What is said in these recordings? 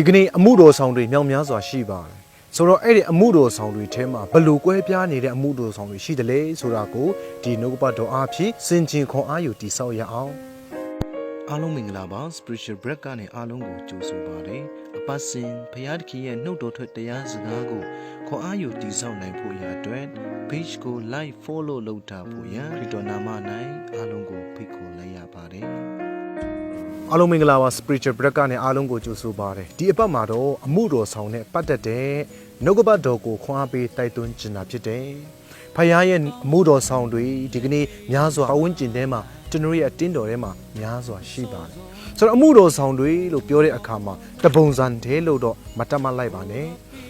ဒီကနေ့အမှုတော်ဆောင်တွေမြောက်များစွာရှိပါတယ်ဆိုတော့အဲ့ဒီအမှုတော်ဆောင်တွေထဲမှာဘယ်လိုကွဲပြားနေတဲ့အမှုတော်ဆောင်တွေရှိတယ်လဲဆိုတာကိုဒီနှုတ်ကပတ်တော်အားဖြင့်စင်ကျင်ခွန်အားယူတည်ဆောက်ရအောင်အားလုံးမင်္ဂလာပါ spiritual break ကနေအားလုံးကိုကြိုဆိုပါရစေအပတ်စဉ်ဖရာသခင်ရဲ့နှုတ်တော်ထွက်တရားစကားကိုခွန်အားယူတည်ဆောက်နိုင်ဖို့ရအတွက် page ကို like follow လုပ်ထားဖို့ရန်ခရစ်တော်နာမ၌အားလုံးကိုဖိတ်ခေါ်လိုက်ရပါတယ် အားလုံးမင်္ဂလာပါ spiritual break ကနေအားလုံးကိုကြိုဆိုပါရစေဒီအပတ်မှာတော့အမှုတော်ဆောင်နဲ့ပတ်သက်တဲ့နှုတ်ကပတ်တော်ကိုခွန်အားပေးတိုက်တွန်းချင်တာဖြစ်တယ်ဖခင်ရဲ့အမှုတော်ဆောင်တွေဒီကနေ့များစွာအဝန်းကျင်ထဲမှာကျွန်တော်ရဲ့အတင်းတော်ထဲမှာများစွာရှိပါတယ်ဆိုတော့အမှုတော်ဆောင်တွေလို့ပြောတဲ့အခါမှာတပုံစံသေးလို့တော့မတတ်မှတ်လိုက်ပါနဲ့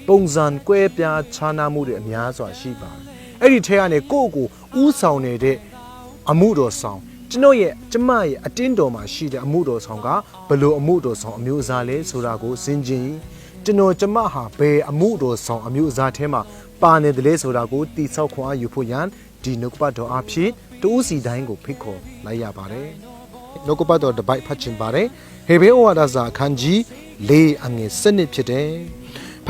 ပုံစံကွဲပြားခြားနားမှုတွေအများစွာရှိပါတယ်အဲ့ဒီထဲကနေကိုယ့်ကိုဥဆောင်နေတဲ့အမှုတော်ဆောင် ကျွန်တော်ရဲ့ကျမရဲ့အတင်းတော်မှာရှိတဲ့အမှုတော်ဆောင်ကဘယ်လိုအမှုတော်ဆောင်အမျိုးအစားလဲဆိုတာကိုစဉ်းကျင်ကျွန်တော်ကျမဟာဘယ်အမှုတော်ဆောင်အမျိုးအစားထဲမှာပါနေတယ်လဲဆိုတာကိုတိဆောက်ခွန်အားယူဖို့ရန်ဒီနှုတ်ကပတ်တော်အဖြစ်တူးစီတိုင်းကိုဖိတ်ခေါ်လိုက်ရပါတယ်နှုတ်ကပတ်တော်တစ်ပိုက်ဖတ်ချင်ပါတယ်ဟေဘေဩဝါဒစာအခန်းကြီး၄အငယ်၁၂ဖြစ်တယ်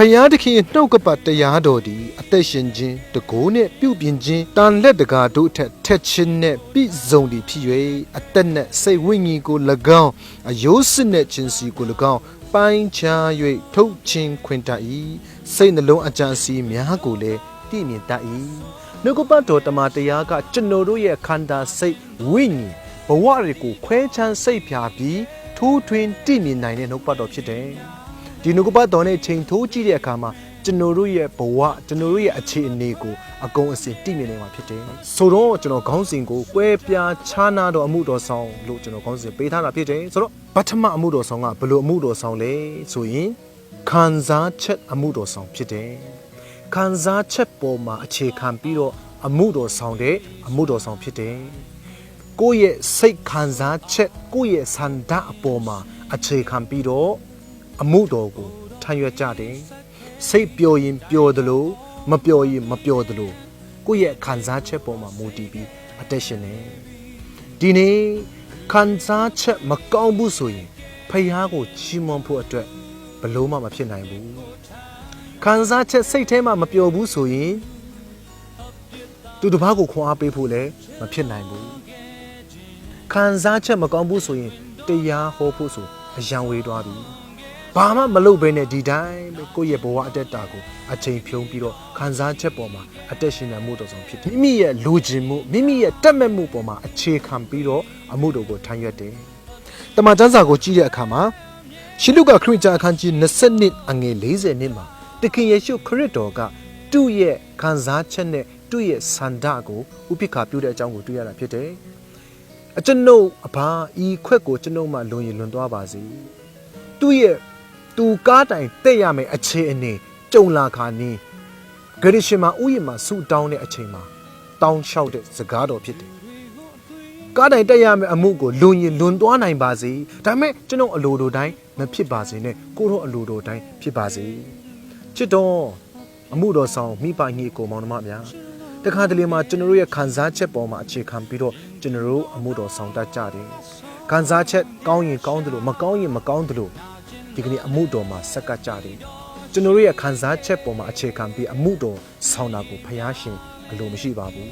ဖယားတခင်ရဲ့နှုတ်ကပတ်တရားတော်ဒီအသက်ရှင်ခြင်းတကိုးနဲ့ပြုပြင်ခြင်းတန်လက်တကာတို့ထက်ထက်ချင်းနဲ့ပြည့်စုံသည်ဖြစ်၍အသက်နဲ့စိတ်ဝိညာဉ်ကို၎င်းအယိုးစစ်နဲ့ခြင်းစီကို၎င်းပိုင်းခြား၍ထုတ်ချင်းခွင်တတ်၏စိတ်နှလုံးအကြံစီများကိုလည်းတည်မြင်တတ်၏နှုတ်ကပတ်တော်တမန်တရားကကျွန်တော်တို့ရဲ့ခန္ဓာစိတ်ဝိညာဉ်ဘဝတွေကိုခွဲခြမ်းစိတ်ဖြာပြီးထိုးထွင်းတည်မြင်နိုင်တဲ့နှုတ်ကပတ်တော်ဖြစ်တယ် ဒီနှုတ်ကပတ်တော်နဲ့ချိန်ထိုးကြည့်တဲ့အခါမှာကျွန်တော်တို့ရဲ့ဘဝကျွန်တော်တို့ရဲ့အခြေအနေကိုအကုန်အစင်တည်မြင်နိုင်မှာဖြစ်တယ်ဆိုတော့ကျွန်တော်ခေါင်းစဉ်ကိုကွဲပြားခြားနာတော်အမှုတော်ဆောင်လို့ကျွန်တော်ခေါင်းစဉ်ပေးထားတာဖြစ်တယ်ဆိုတော့ပထမအမှုတော်ဆောင်ကဘယ်လိုအမှုတော်ဆောင်လဲဆိုရင်ခံစားချက်အမှုတော်ဆောင်ဖြစ်တယ်ခံစားချက်ပေါ်မှာအခြေခံပြီးတော့အမှုတော်ဆောင်တဲ့အမှုတော်ဆောင်ဖြစ်တယ်ကိုယ့်ရဲ့စိတ်ခံစားချက်ကိုယ့်ရဲ့ဆန္ဒအပေါ်မှာအခြေခံပြီးတော့ အမှုတော်ကိုထမ်းရွက်ကြတယ်စိတ်ပျော်ရင်ပျော်တယ်လို့မပျော်ရင်မပျော်တယ်လို့ကိုယ့်ရဲ့ခံစားချက်ပေါ်မှာမူတည်ပြီးအသက်ရှင်နေဒီနေ့ခံစားချက်မကောင်းဘူးဆိုရင်ဖះကိုချီးမွမ်းဖို့အတွက်ဘလို့မှမဖြစ်နိုင်ဘူးခံစားချက်စိတ်ထဲမှာမပျော်ဘူးဆိုရင်သူတစ်ပါးကိုခွန်အားပေးဖို့လည်းမဖြစ်နိုင်ဘူးခံစားချက်မကောင်းဘူးဆိုရင်တရားဟောဖို့ဆိုအယံဝေးသွားပြီ ဘာမှမလုပ်ဘဲနဲ့ဒီတိုင်းပဲကိုယ့်ရဲ့ဘဝအတ္တတာကိုအချိန်ဖြုံးပြီးတော့ခံစားချက်ပေါ်မှာအသက်ရှင်နေမှုတော်ဆောင်ဖြစ်တယ်မိမိရဲ့လူကျင်မှုမိမိရဲ့တက်မဲ့မှုပေါ်မှာအခြေခံပြီးတော့အမှုတော်ကိုထမ်းရွက်တယ်တမန်ကျမ်းစာကိုကြည့်တဲ့အခါမှာရှင်လုကခရစ်ယာန်အခန်းကြီး20အငယ်40နှစ်မှာတခင်ယေရှုခရစ်တော်ကသူ့ရဲ့ခံစားချက်နဲ့သူ့ရဲ့ဆန္ဒကိုဥပိ္ပခာပြုတဲ့အကြောင်းကိုတွေ့ရတာဖြစ်တယ်အကျွန်ုပ်အဘာဤခွက်ကိုကျွန်ုပ်မှလွန်ရင်လွန်သွားပါစေသူ့ရဲ့ သူကားတိုင်တက်ရမယ်အခြေအနေကြုံလာခါနင်းဂရိရှင်မှာဥယျာဉ်မှာဆူတောင်းတဲ့အချိန်မှာတောင်းလျှောက်တဲ့စကားတော်ဖြစ်တယ်ကားတိုင်တက်ရမယ်အမှုကိုလွန်ရင်လွန်သွားနိုင်ပါစေဒါပေမဲ့ကျွန်တော်အလိုတော်တိုင်းမဖြစ်ပါစေနဲ့ကိုတော့အလိုတော်တိုင်းဖြစ်ပါစေချစ်တော်အမှုတော်ဆောင်မိဘညီကိုမောင်နှမများတခါတလေမှာကျွန်တော်တို့ရဲ့ခံစားချက်ပေါ်မှာအခြေခံပြီးတော့ကျွန်တော်တို့အမှုတော်ဆောင်တတ်ကြတယ်ခံစားချက်ကောင်းရင်ကောင်းတယ်လို့မကောင်းရင်မကောင်းတယ်လို့ ဒီကနေ့အမှုတော်မှာဆက်ကပ်ကြတယ်ကျွန်တော်တို့ရဲ့ခံစားချက်ပေါ်မှာအခြေခံပြီးအမှုတော်ဆောင်တာကိုဖျားရှင်အလိုမရှိပါဘူး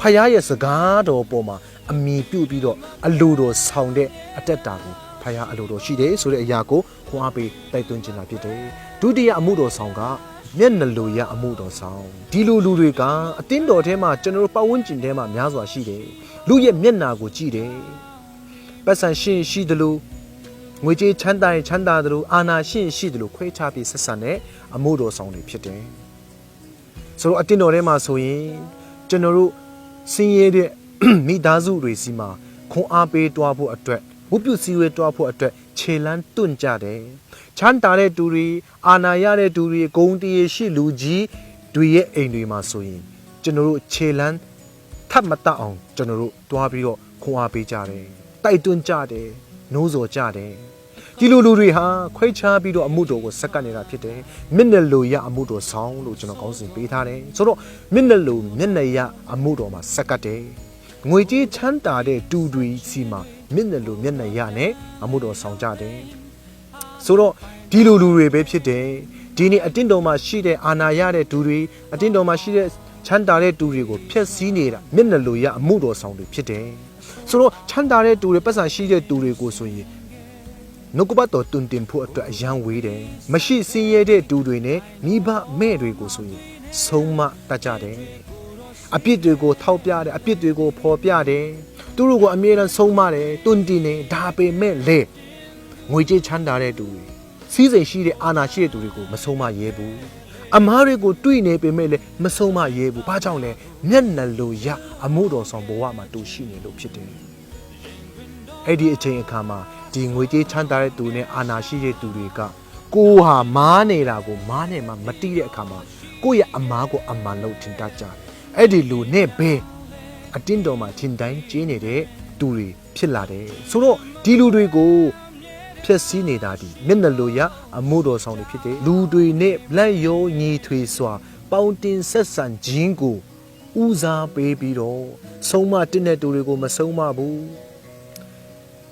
ဖျားရဲ့စကားတော်ပေါ်မှာအမိပြုတ်ပြီးတော့အလိုတော်ဆောင်တဲ့အတက်တာကိုဖျားအလိုတော်ရှိတယ်ဆိုတဲ့အရာကိုခွန်အားပေးတိုက်တွန်းခြင်းလာဖြစ်တယ်ဒုတိယအမှုတော်ဆောင်ကမျက်နှာလိုရအမှုတော်ဆောင်ဒီလိုလူတွေကအတင်းတော်ထဲမှာကျွန်တော်တို့ပတ်ဝန်းကျင်ထဲမှာများစွာရှိတယ်လူရဲ့မျက်နှာကိုကြည့်တယ်ပတ်စံရှင်ရှိတယ်လို့ ငွေကြေးချမ်းသာရင်ချမ်းသာတယ်လို့အာနာရှင်ရှိတယ်လို့ခွဲခြားပြီးဆက်ဆံတဲ့အမှုတော်ဆောင်တွေဖြစ်တယ်ဆိုတော့အတင်းတော်ထဲမှာဆိုရင်ကျွန်တော်တို့စင်ရတဲ့မိသားစုတွေစီမှာခွန်အားပေးတွားဖို့အတွက်ဝုပြုစည်းဝေးတွားဖို့အတွက်ခြေလန်းတွန့်ကြတယ်ချမ်းသာတဲ့သူတွေအာနာရတဲ့သူတွေဂုံတရေရှိလူကြီးတွေရဲ့အိမ်တွေမှာဆိုရင်ကျွန်တော်တို့ခြေလန်းထပ်မတတ်အောင်ကျွန်တော်တို့တွားပြီးတော့ခွန်အားပေးကြတယ်တိုက်တွန်းကြတယ် နိုးစော်ကြတယ်ဒီလိုလူတွေဟာခွဲခြားပြီးတော့အမှုတော်ကိုစက္ကပ်နေတာဖြစ်တယ်မျက်နှာလိုရအမှုတော်ဆောင်လို့ကျွန်တော်ကောင်းစဉ်ပေးထားတယ်ဆိုတော့မျက်နှာလိုမျက်နှာရအမှုတော်မှာစက္ကပ်တယ်ငွေကြေးချမ်းသာတဲ့တူတွေစီမှာမျက်နှာလိုမျက်နှာရနဲ့အမှုတော်ဆောင်ကြတယ်ဆိုတော့ဒီလိုလူတွေပဲဖြစ်တယ်ဒီနေ့အတင်းတော်မှာရှိတဲ့အာနာရတဲ့သူတွေအတင်းတော်မှာရှိတဲ့ချမ်းသာတဲ့သူတွေကိုဖျက်ဆီးနေတာမျက်နှာလိုရအမှုတော်ဆောင်တွေဖြစ်တယ် ဆိုတော့ချမ်းသာတဲ့သူတွေပတ်စံရှိတဲ့သူတွေကိုဆိုရင်နှုတ်ကပတ်တော်တွင်တင်ဖို့အတွက်အယံဝေးတယ်မရှိစင်းရဲတဲ့သူတွေနဲ့မိဘမဲ့တွေကိုဆိုရင်ဆုံးမတတ်ကြတယ်အပြစ်တွေကိုထောက်ပြတယ်အပြစ်တွေကိုဖော်ပြတယ်သူတို့ကိုအမြဲတမ်းဆုံးမတယ်တွင်တင်တယ်ဒါပေမဲ့လေငွေကြေးချမ်းသာတဲ့သူတွေစီးစိမ်ရှိတဲ့အာဏာရှိတဲ့သူတွေကိုမဆုံးမရဲဘူး အမားတွေကိုတွေ့နေပေမဲ့လည်းမဆုံးမရဲဘူးဘာကြောင့်လဲမျက်နှာလိုရအမှုတော်ဆောင်ဘဝမှာတူရှိနေလို့ဖြစ်တယ်အဲ့ဒီအချိန်အခါမှာဒီငွေကြေးချမ်းသာတဲ့သူနဲ့အာဏာရှိတဲ့သူတွေကကိုဟာမားနေတာကိုမားနေမှမတိတဲ့အခါမှာကိုယ့်ရဲ့အမားကိုအမှန်လို့ထင်တတ်ကြတယ်အဲ့ဒီလူနဲ့ဘယ်အတင်းတော်မှာထင်တိုင်းကျင်းနေတဲ့သူတွေဖြစ်လာတယ်ဆိုတော့ဒီလူတွေကို ဖြစ်စည်းနေတာဒီမျက်နှာလိုရအမှုတော်ဆောင်တွေဖြစ်တယ်လူတွေနဲ့လက်ရောညီထွေစွာ ပေါင်းတင်ဆက်ဆံခြင်းကိုဦးစားပေးပြီးတော့ဆုံးမတင်တဲ့သူတွေကိုမဆုံးမဘူး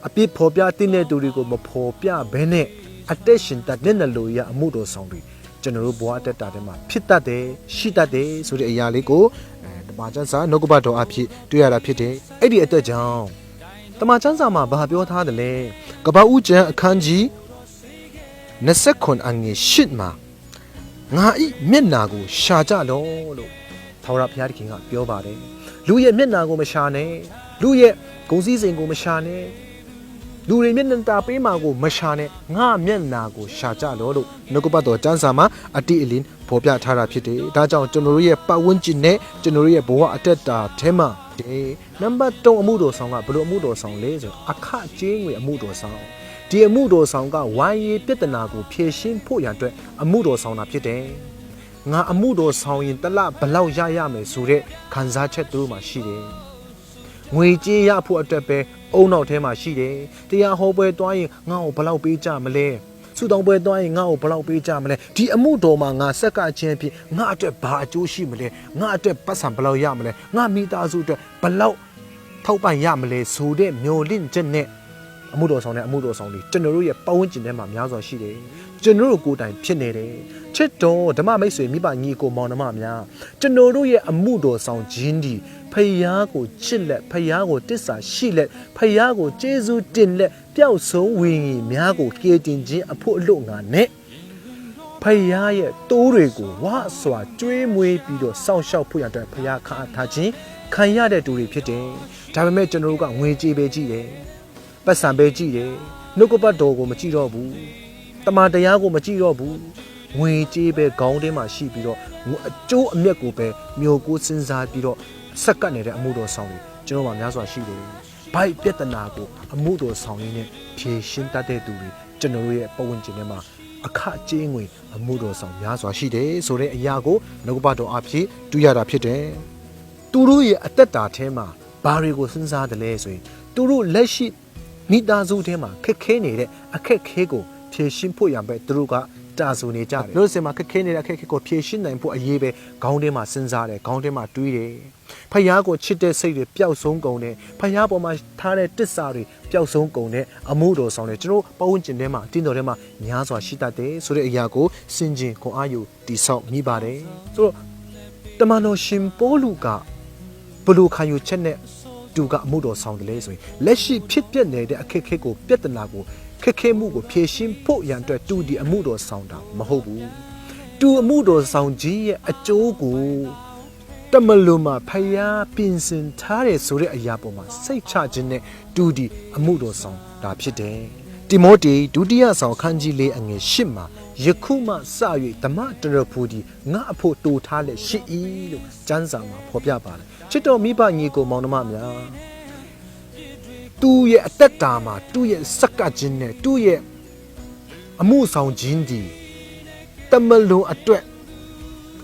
အပြစ်ဖော်ပြတင်တဲ့သူတွေကိုမဖော်ပြဘဲနဲ့အသက်ရှင်တတ်တဲ့နှလို့ရအမှုတော်ဆောင်တွေကျွန်တော်တို့ဘဝအတက်တာထဲမှာဖြစ်တတ်တယ်ရှိတတ်တယ်ဆိုတဲ့အရာလေးကိုအဲတမန်ကျမ်းစာနှုတ်ကပတ်တော်အဖြစ်တွေ့ရတာဖြစ်တယ်အဲ့ဒီအတွက်ကြောင့် တမန်ကျမ်းစာမှာဘာပြောထားတယ်လဲကပ္ပဦးကျမ်းအခန်းကြီး29အငယ်8မှာငါဤမျက်နာကိုရှာကြလောလို့ထာဝရဘုရားသခင်ကပြောပါတယ်လူရဲ့မျက်နာကိုမရှာနဲ့လူရဲ့ဂုံစည်းစိမ်ကိုမရှာနဲ့ လူတွေမျက်နှာတာပေးမှာကိုမရှာနဲ့ငါမျက်နာကိုရှာကြလောလို့နှုတ်ကပတ်တော်ကျမ်းစာမှာအတိအလင်းဖော်ပြထားတာဖြစ်တယ်ဒါကြောင့်ကျွန်တော်တို့ရဲ့ပတ်ဝန်းကျင်နဲ့ကျွန်တော်တို့ရဲ့ဘဝအတက်တာအဲမှာဒီနံပါတ်3အမှုတော်ဆောင်ကဘယ်လိုအမှုတော်ဆောင်လဲဆိုတော့အခကျေးငွေအမှုတော်ဆောင်ဒီအမှုတော်ဆောင်ကဝိုင်းရေးပြဿနာကိုဖြေရှင်းဖို့ရန်အတွက်အမှုတော်ဆောင်တာဖြစ်တယ်ငါအမှုတော်ဆောင်ရင်တစ်လဘယ်လောက်ရရမယ်ဆိုတဲ့ခံစားချက်သူတို့မှာရှိတယ်ငွေကြေးရဖို့အတွက်ပဲ အုံနောက်ထဲမှာရှိတယ်တရားဟောပွဲတွားရင်ငါ့ကိုဘယ်လောက်ပေးကြမလဲဆူတောင်းပွဲတွားရင်ငါ့ကိုဘယ်လောက်ပေးကြမလဲဒီအမှုတော်မှာငါဆက်ကချင်းဖြစ်ငါအတွက်ဘာအကျိုးရှိမလဲငါအတွက်ပတ်စံဘယ်လောက်ရမလဲငါမိသားစုအတွက်ဘယ်လောက်ထောက်ပံ့ရမလဲဆိုတဲ့မျော်လင့်ချက်နဲ့ အမှုတော်ဆောင်တဲ့အမှုတော်ဆောင်တွေကျွန်တော်တို့ရဲ့ပတ်ဝန်းကျင်ထဲမှာများစွာရှိတယ်ကျွန်တော်တို့ကိုယ်တိုင်ဖြစ်နေတယ်ချစ်တော်ဓမ္မမိတ်ဆွေမိဘညီကိုမောင်နှမများကျွန်တော်တို့ရဲ့အမှုတော်ဆောင်ခြင်းဒီဖယားကိုချစ်လက်ဖယားကိုတစ္ဆာရှိလက်ဖယားကိုကျေးဇူးတင်လက်ပျောက်ဆုံးဝိညာဉ်များကိုကယ်တင်ခြင်းအဖို့အလို့ငါနဲ့ဖယားရဲ့တိုးတွေကိုဝါစွာကျွေးမွေးပြီးတော့စောင့်ရှောက်ဖို့ရတဲ့ဖယားခါထားခြင်းခံရတဲ့တူတွေဖြစ်တယ်ဒါပေမဲ့ကျွန်တော်တို့ကငွေကြေးပဲကြည့်တယ် ပတ်စံပဲကြည့်တယ်နှုတ်ကပတ်တော်ကိုမကြည့်တော့ဘူးတမန်တရားကိုမကြည့်တော့ဘူးငွေကြေးပဲခေါင်းထဲမှာရှိပြီးတော့အကျိုးအမြတ်ကိုပဲမျိုးကိုစဉ်းစားပြီးတော့ဆက်ကပ်နေတဲ့အမှုတော်ဆောင်တွေကျွန်တော်မှများစွာရှိတယ်။ဘိုက်ပြဿနာကိုအမှုတော်ဆောင်ရင်းနဲ့ဖြေရှင်းတတ်တဲ့သူတွေကျွန်တော်တို့ရဲ့ပတ်ဝန်းကျင်ထဲမှာအခကြေးငွေအမှုတော်ဆောင်များစွာရှိတယ်ဆိုတဲ့အရာကိုနှုတ်ကပတော်အဖြစ်တွေ့ရတာဖြစ်တယ်။သူတို့ရဲ့အသက်တာထဲမှာဘာတွေကိုစဉ်းစားတယ်လဲဆိုရင်သူတို့လက်ရှိ မိသားစုထဲမှာခက်ခဲနေတဲ့အခက်ခဲကိုဖြေရှင်းဖို့ရံပဲသူတို့ကတာဆူနေကြတယ်လို့စင်မှာခက်ခဲနေတဲ့အခက်ခဲကိုဖြေရှင်းနိုင်ဖို့အရေးပဲခေါင်းထဲမှာစဉ်းစားတယ်ခေါင်းထဲမှာတွေးတယ်ဖယားကိုချစ်တဲ့စိတ်တွေပျောက်ဆုံးကုန်တယ်ဖယားပေါ်မှာထားတဲ့တစ္ဆာတွေပျောက်ဆုံးကုန်တဲ့အမှုတော်ဆောင်တယ်ကျွန်တော်ပတ်ဝန်းကျင်ထဲမှာအတင်းတော်ထဲမှာများစွာရှိတတ်တယ်ဆိုတဲ့အရာကိုစင်ကျင်ခွန်အားယူတိဆောက်မိပါတယ်ဆိုတော့တမန်တော်ရှင်ပေါလုကဘလို့ခံယူချက်နဲ့ သူကအမှုတော်ဆောင်တယ်လေဆိုရင်လက်ရှိဖြစ်ပျက်နေတဲ့အခက်အခဲကိုပြဿနာကိုခက်ခဲမှုကိုဖြေရှင်းဖို့ရန်အတွက်သူဒီအမှုတော်ဆောင်တာမဟုတ်ဘူးသူအမှုတော်ဆောင်ကြီးရဲ့အကျိုးကိုတမလွန်မှာဖယားပြင်ဆင်ထားတယ်ဆိုတဲ့အရာပေါ်မှာစိတ်ချခြင်းနဲ့သူဒီအမှုတော်ဆောင်တာဖြစ်တယ် တိမောတေဒုတိယဆောင်ခန်းကြီးလေးအငယ်၈မှာယခုမှစ၍ဓမ္မတရဖူဒီငါအဖို့တူထားလက်ရှိ၏လို့ကျမ်းစာမှာဖော်ပြပါတယ်ချစ်တော်မိဘညီကိုမောင်နှမများသူ့ရဲ့အသက်တာမှာသူ့ရဲ့စက္ကပ်ခြင်းနဲ့သူ့ရဲ့အမှုဆောင်ခြင်းဒီတမလွန်အတွက်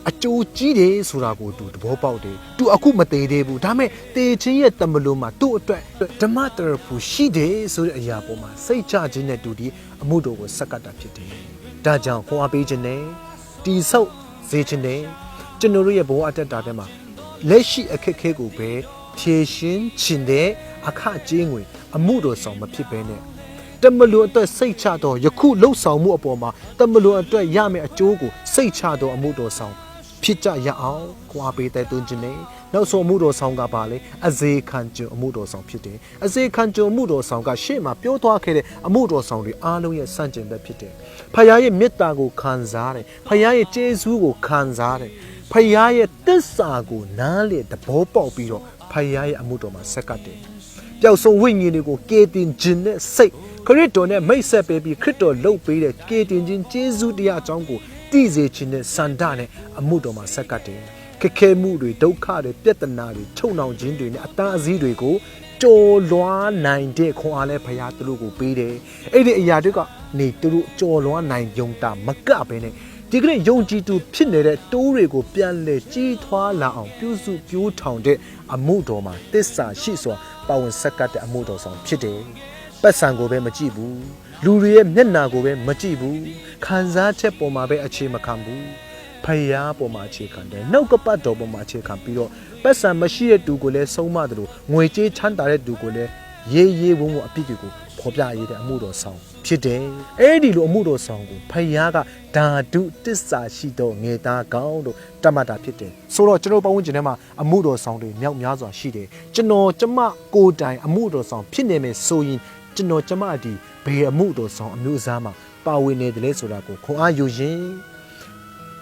အကျိုးကြီးတယ်ဆိုတာကိုသူသဘောပေါက်တယ်။ तू အခုမသေးသေးဘူး။ဒါပေမဲ့တေချင်းရဲ့တမလွန်မှာသူ့အတွက်ဓမ္မတရဖူရှိတယ်ဆိုတဲ့အရာပေါ်မှာစိတ်ချခြင်းနဲ့တူဒီအမှုတော်ကိုစက္ကပ်တာဖြစ်တယ်။ဒါကြောင့်ဟောအားပေးခြင်းနဲ့တီဆောက်စေခြင်းနဲ့ကျွန်တော်တို့ရဲ့ဘဝအတ္တတာထဲမှာလက်ရှိအခက်အခဲကိုပဲဖြေရှင်းခြင်းတဲ့အခကြေးငွေအမှုတော်ဆောင်မဖြစ်ဘဲနဲ့တမလွန်အတွက်စိတ်ချတော့ယခုလှုပ်ဆောင်မှုအပေါ်မှာတမလွန်အတွက်ရမယ့်အကျိုးကိုစိတ်ချတော့အမှုတော်ဆောင် ဖြစ်ကြရအောင်ခွာပေးတဲ့တွင်ခြင်းနဲ့နောက်ဆုံးအမှုတော်ဆောင်ကပါလေအဇေခံကျွအမှုတော်ဆောင်ဖြစ်တယ်အဇေခံကျွအမှုတော်ဆောင်ကရှေ့မှာပြောသွားခဲ့တဲ့အမှုတော်ဆောင်တွေအားလုံးရဲ့စန့်ကျင်ဘက်ဖြစ်တယ်ဖခင်ရဲ့မေတ္တာကိုခံစားတယ်ဖခင်ရဲ့ကျေးဇူးကိုခံစားတယ်ဖခင်ရဲ့တစ္ဆာကိုနားလေသဘောပေါက်ပြီးတော့ဖခင်ရဲ့အမှုတော်မှာဆက်ကပ်တယ်ပျောက်ဆုံးဝိညာဉ်တွေကိုကေတင်ခြင်းနဲ့စိတ်ခရစ်တော်နဲ့မိတ်ဆက်ပေးပြီးခရစ်တော်လှုပ်ပေးတဲ့ကေတင်ခြင်းကျေးဇူးတရားအကြောင်းကို တည်စေခြင်းနဲ့စန္ဒနဲ့အမှုတော်မှာဆက်ကပ်တယ်ခက်ခဲမှုတွေဒုက္ခတွေပြဿနာတွေထုံနှောင်ခြင်းတွေနဲ့အတန်းအစည်းတွေကိုကြော်လွှားနိုင်တဲ့ခွန်အားလဲဖရာသူတို့ကိုပေးတယ်အဲ့ဒီအရာတွေကနေသူတို့ကြော်လွှားနိုင်ယုံတာမကပဲနဲ့ဒီကနေ့ယုံကြည်သူဖြစ်နေတဲ့တိုးတွေကိုပြန်လဲကြီးထွားလာအောင်ပြုစုပြိုးထောင်တဲ့အမှုတော်မှာတစ္ဆာရှိစွာပါဝင်ဆက်ကပ်တဲ့အမှုတော်ဆောင်ဖြစ်တယ် ပတ်စံကိုပဲမကြည့်ဘူးလူတွေရဲ့မျက်နာကိုပဲမကြည့်ဘူးခံစားချက်ပေါ်မှာပဲအခြေမခံဘူးဖယားပေါ်မှာအခြေခံတယ်နှုတ်ကပတ်တော်ပေါ်မှာအခြေခံပြီးတော့ပတ်စံမရှိတဲ့သူကိုလည်းဆုံးမတယ်လို့ငွေကြေးချမ်းသာတဲ့သူကိုလည်းရေးရေးဝုံဝုံအပြစ်တွေကိုဖော်ပြရတဲ့အမှုတော်ဆောင်ဖြစ်တယ်အဲ့ဒီလိုအမှုတော်ဆောင်ကိုဖယားကဓာတုတစ္ဆာရှိသောငေသားကောင်းလို့တတ်မှတ်တာဖြစ်တယ်ဆိုတော့ကျွန်တော်ပတ်ဝန်းကျင်ထဲမှာအမှုတော်ဆောင်တွေမြောက်များစွာရှိတယ်ကျွန်တော်ကျမကိုယ်တိုင်အမှုတော်ဆောင်ဖြစ်နေမယ်ဆိုရင် ကျွန်တော်ကျမဒီဘယ်အမှုတော်ဆောင်အမျိုးအစားမှာပါဝင်နေတယ်လဲဆိုတာကိုခွန်အားယူရင်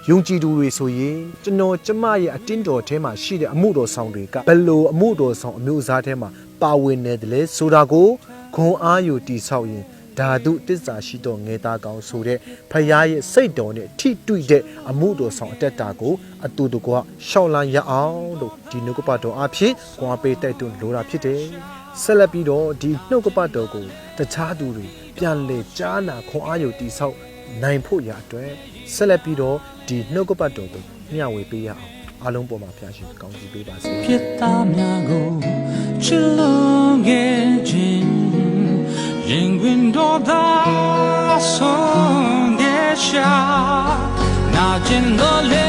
ယုံကြည်သူတွေဆိုရင်ကျွန်တော်ကျမရဲ့အတင်းတော်ထဲမှာရှိတဲ့အမှုတော်ဆောင်တွေကဘယ်လိုအမှုတော်ဆောင်အမျိုးအစားထဲမှာပါဝင်နေတယ်လဲဆိုတာကိုခွန်အားယူတိဆောက်ရင်ဓာတုတစ္ဆာရှိတော်ငေသားကောင်းဆိုတဲ့ဖခင်ရဲ့စိတ်တော်နဲ့ထိတွေ့တဲ့အမှုတော်ဆောင်အတက်တာကိုအတူတကွရှောက်လန်းရအောင်လို့ဒီနှုတ်ကပတော်အဖြစ်ကွာပေးတိုက်တွန်းလိုတာဖြစ်တယ် ဆက်လက်ပြီးတော့ဒီနှုတ်ကပတ်တော်ကိုတခြားသူတွေပြန်လေကြားနာခွန်အားယူတိဆောက်နိုင်ဖို့ရအတွက်ဆက်လက်ပြီးတော့ဒီနှုတ်ကပတ်တော်ကိုမျှဝေပေးရအောင်အားလုံးပေါ်မှာဖျားရှင်ကောင်းချီးပေးပါစေဖြစ်သားများကိုချစ်လုံးခဲ့ခြင်းရင်ခွင်တော်သာဆုံးခဲ့ရှာနာကျင်လို့လေ